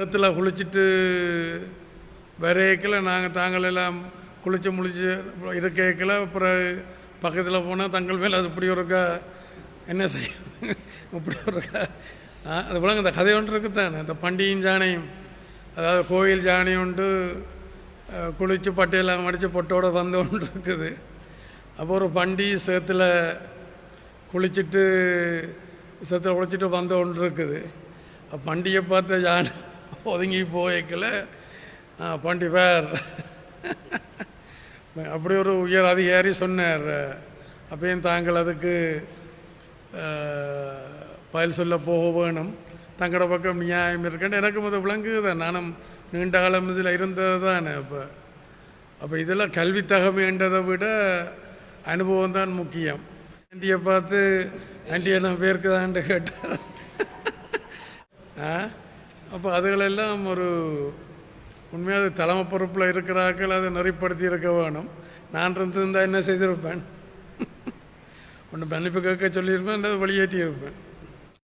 இடத்துல குளிச்சுட்டு வரையக்கில் நாங்கள் தாங்கள் எல்லாம் குளிச்சு முழிச்சு இருக்கையில் அப்புறம் பக்கத்தில் போனால் தங்கள் மேலே அது இப்படி ஒருக்கா என்ன செய்யும் இப்படி ஒருக்கா அது போல இந்த கதை ஒன்று இருக்குத்தானே. இந்த பண்டிகையும் ஜானையும் அதாவது கோயில் ஜானி உண்டு குளித்து பட்டையெல்லாம் மடித்து பொட்டோடு வந்த ஒன்று இருக்குது. அப்போ ஒரு பண்டி சேத்துல குளிச்சுட்டு சேத்துல குளிச்சுட்டு வந்த ஒன்று இருக்குது. பண்டியை பண்டிகை பார்த்த யானை ஒதுங்கி போய்க்கல. பண்டி பேர் அப்படி ஒரு உயர் அதிகாரி சொன்னார். அப்பயும் தாங்கள் அதுக்கு பயில் பதில் சொல்ல போக வேணும். தங்களோட பக்கம் நியாயம் இருக்கேன் எனக்கும் அது விளங்குது. நானும் நீண்ட காலம் இதில் இருந்தது தானே அப்போ. அப்போ இதெல்லாம் கல்வி தகமைன்றதை விட அனுபவம் தான் முக்கியம். ஆண்டியை பார்த்து ஆண்டி நான் பேருக்குதான்ட்டு கேட்டார். ஆ? அப்போ அதுகளெல்லாம் ஒரு உண்மையாக தலைமை பொறுப்பில் இருக்கிறார்கள் அதை நெறிப்படுத்தி இருக்க வேணும். நான் இருந்திருந்தால் என்ன செய்திருப்பேன்? ஒன்று மன்னிப்பு கேட்க சொல்லியிருப்பேன் அல்லது வெளியேற்றி இருப்பேன்.